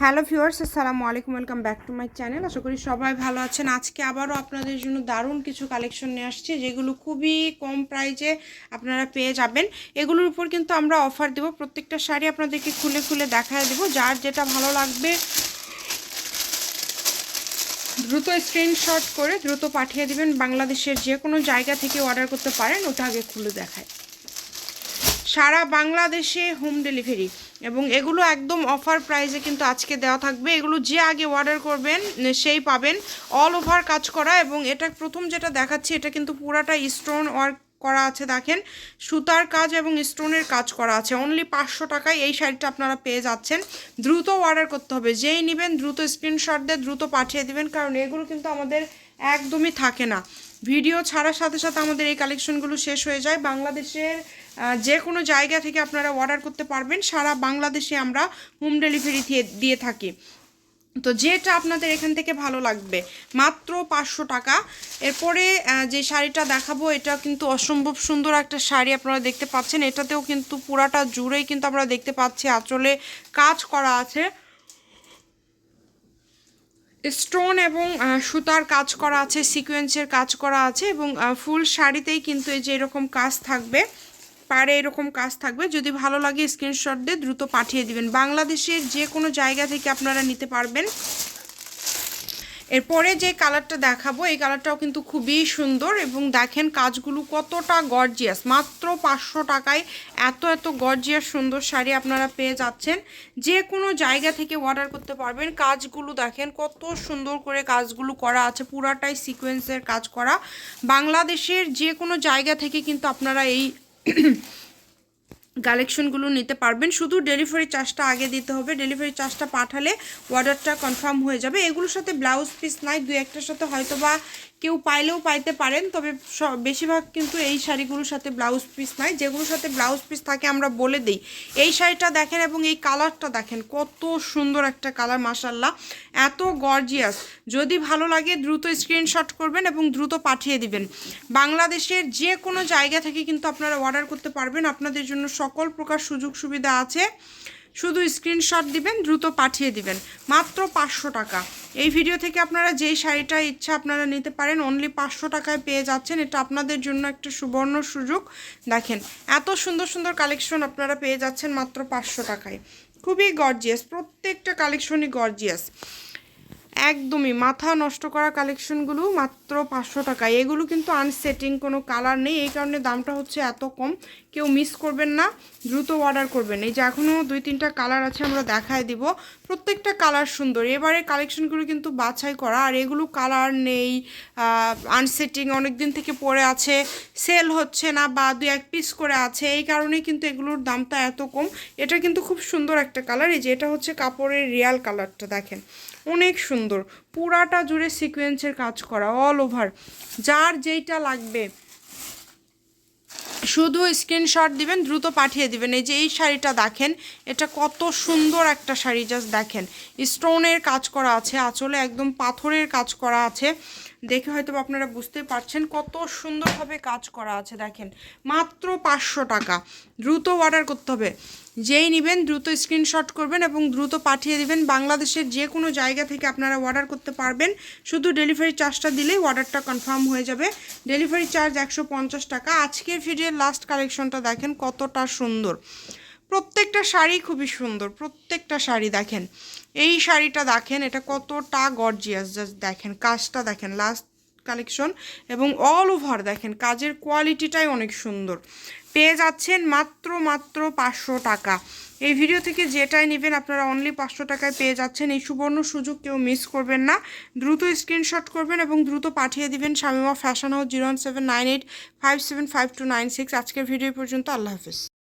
Hello viewers, আসসালামু আলাইকুম, welcome back to my channel. আশা করি সবাই ভালো আছেন। আজকে আবারও আপনাদের জন্য দারুণ কিছু কালেকশন নিয়ে আসছি, যেগুলো খুবই কম প্রাইজে আপনারা পেয়ে যাবেন। এগুলোর উপর কিন্তু আমরা অফার দেব। প্রত্যেকটা শাড়ি আপনাদেরকে খুলে খুলে দেখায় দেবো। যার যেটা ভালো লাগবে, দ্রুত স্ক্রিনশট করে দ্রুত পাঠিয়ে দিবেন। বাংলাদেশের যে কোনো জায়গা থেকে অর্ডার করতে পারেন, ওটা আগে খুলে দেখায়। সারা বাংলাদেশে হোম ডেলিভারি এবং এগুলো একদম অফার প্রাইসে কিন্তু আজকে দেওয়া থাকবে। এগুলো যে আগে অর্ডার করবেন সেই পাবেন। অল ওভার কাজ করা এবং এটা প্রথম যেটা দেখাচ্ছি, এটা কিন্তু পুরাটা স্টোন ওয়ার্ক করা আছে, দেখেন। সুতার কাজ এবং স্টোনের কাজ করা আছে। অনলি পাঁচশো টাকায় এই শাড়িটা আপনারা পেয়ে যাচ্ছেন। দ্রুত অর্ডার করতে হবে। যেই নেবেন, দ্রুত স্ক্রিনশট দিয়ে দ্রুত পাঠিয়ে দিবেন, কারণ এগুলো কিন্তু আমাদের একদমই থাকে না। ভিডিও ছাড়ার সাথে সাথে আমাদের এই কালেকশনগুলো শেষ হয়ে যায়। বাংলাদেশের যে কোনো জায়গা থেকে আপনারা অর্ডার করতে পারবেন। সারা বাংলাদেশে আমরা হোম ডেলিভারি দিয়ে থাকি। তো যেটা আপনাদের এখান থেকে ভালো লাগবে, মাত্র পাঁচশো টাকা। এরপরে যে শাড়িটা দেখাবো, এটা কিন্তু অসম্ভব সুন্দর একটা শাড়ি আপনারা দেখতে পাচ্ছেন। এটাতেও কিন্তু পুরাটা জুড়েই কিন্তু আমরা দেখতে পাচ্ছি, আঁচলে কাজ করা আছে। স্টোন এবং সুতার কাজ করা আছে সিকোয়েন্সের কাজ করা আছে এবং ফুল শাড়িতেই কিন্তু এই যে এরকম কাজ থাকবে। পারে এরকম কাজ থাকবে, যদি ভালো লাগে স্ক্রিনশট দিয়ে দ্রুত পাঠিয়ে দিবেন। বাংলাদেশের যে কোনো জায়গা থেকে আপনারা নিতে পারবেন। এরপরে যে কালারটা দেখাবো, এই কালারটাও কিন্তু খুবই সুন্দর এবং দেখেন কাজগুলো কতটা গর্জিয়াস মাত্র পাঁচশো টাকায় এত এত গর্জিয়াস সুন্দর শাড়ি আপনারা পেয়ে যাচ্ছেন। যে কোনো জায়গা থেকে অর্ডার করতে পারবেন। কাজগুলো দেখেন কত সুন্দর করে কাজগুলো করা আছে, পুরাটাই সিকোয়েন্সের কাজ করা। বাংলাদেশের যে কোনো জায়গা থেকে কিন্তু আপনারা এই কালেকশনগুলো নিতে পারবেন। শুধু ডেলিভারি চার্জটা আগে দিতে হবে। ডেলিভারি চার্জটা পাঠালে অর্ডারটা কনফার্ম হয়ে যাবে। এগুলোর সাথে ব্লাউজ পিস নাই দু একটার সাথে হয়তো বা কেউ পাইলেও পাইতে পারেন, তবে বেশিরভাগ কিন্তু এই শাড়িগুলোর সাথে ব্লাউজ পিস নাই। যেগুলোর সাথে ব্লাউজ পিস থাকে আমরা বলে দিই। এই শাড়িটা দেখেন এবং এই কালারটা দেখেন, কত সুন্দর একটা কালার মাসাল্লাহ এত গর্জিয়াস যদি ভালো লাগে দ্রুত স্ক্রিনশট করবেন এবং দ্রুত পাঠিয়ে দিবেন। বাংলাদেশের যে কোনো জায়গা থেকে কিন্তু আপনারা অর্ডার করতে পারবেন। আপনাদের জন্য সকল প্রকার সুযোগ সুবিধা আছে। শুধু স্ক্রিনশট দিবেন, দ্রুত পাঠিয়ে দিবেন। মাত্র পাঁচশো টাকা। এই ভিডিও থেকে আপনারা যেই শাড়িটা ইচ্ছা আপনারা নিতে পারেন অনলি পাঁচশো টাকায় পেয়ে যাচ্ছেন। এটা আপনাদের জন্য একটা সুবর্ণ সুযোগ। দেখেন, এত সুন্দর সুন্দর কালেকশন আপনারা পেয়ে যাচ্ছেন মাত্র পাঁচশো টাকায়। খুবই গর্জিয়াস প্রত্যেকটা কালেকশনই গর্জিয়াস একদমই। মাথা নষ্ট করা কালেকশনগুলো মাত্র পাঁচশো টাকা এগুলো কিন্তু আনসেটিং কোনো কালার নেই। এই কারণে দামটা হচ্ছে এত কম। কেউ মিস করবেন না, দ্রুত অর্ডার করবেন। এই যে এখনও দুই তিনটা কালার আছে, আমরা দেখায় দিব। প্রত্যেকটা কালার সুন্দর। এবারে কালেকশনগুলো কিন্তু বাছাই করা। আর এগুলো কালার নেই আনসেটিং অনেক দিন থেকে পড়ে আছে। সেল হচ্ছে না বা দু এক পিস করে আছে। এই কারণেই কিন্তু এগুলোর দামটা এত কম। এটা কিন্তু খুব সুন্দর একটা কালার এই যে এটা হচ্ছে কাপড়ের রিয়াল কালারটা দেখেন। অনেক সুন্দর। পুরাটা জুড়ে সিকোয়েন্সের কাজ করা অল ওভার যার যেইটা লাগবে, শুধু স্ক্রিনশট দিবেন, দ্রুত পাঠিয়ে দিবেন। এই যে এই শাড়িটা দেখেন, এটা কত সুন্দর একটা শাড়ি জাস্ট দেখেন। স্টোনের কাজ করা আছে, আঁচলে একদম পাথরের কাজ করা আছে। দেখে হয়তো আপনারা বুঝতে পারছেন কত সুন্দরভাবে কাজ করা আছে, দেখেন। মাত্র পাঁচশো টাকা। দ্রুত অর্ডার করতে হবে। যেই নেবেন দ্রুত স্ক্রিনশট করবেন এবং দ্রুত পাঠিয়ে দিবেন। বাংলাদেশের যে কোনো জায়গা থেকে আপনারা অর্ডার করতে পারবেন। শুধু ডেলিভারি চার্জটা দিলেই অর্ডারটা কনফার্ম হয়ে যাবে। ডেলিভারি চার্জ একশো পঞ্চাশ টাকা। আজকের ভিডিওর লাস্ট কালেকশনটা দেখেন কতটা সুন্দর। প্রত্যেকটা শাড়ি খুবই সুন্দর, প্রত্যেকটা শাড়ি দেখেন। এই শাড়িটা দেখেন, এটা কতটা গর্জিয়াস জাস্ট দেখেন, কাজটা দেখেন লাস্ট কালেকশন এবং অল ওভার দেখেন, কাজের কোয়ালিটিটাই অনেক সুন্দর। পেয়ে যাচ্ছেন মাত্র মাত্র পাঁচশো টাকা। এই ভিডিও থেকে যেটাই নেবেন, আপনারা অনলি পাঁচশো টাকায় পেয়ে যাচ্ছেন। এই সুবর্ণ সুযোগ কেউ মিস করবেন না। দ্রুত স্ক্রিনশট করবেন এবং দ্রুত পাঠিয়ে দিবেন Shamima fashion house zero one seven nine eight five seven five two nine six আজকের ভিডিও পর্যন্ত, আল্লাহ হাফিজ।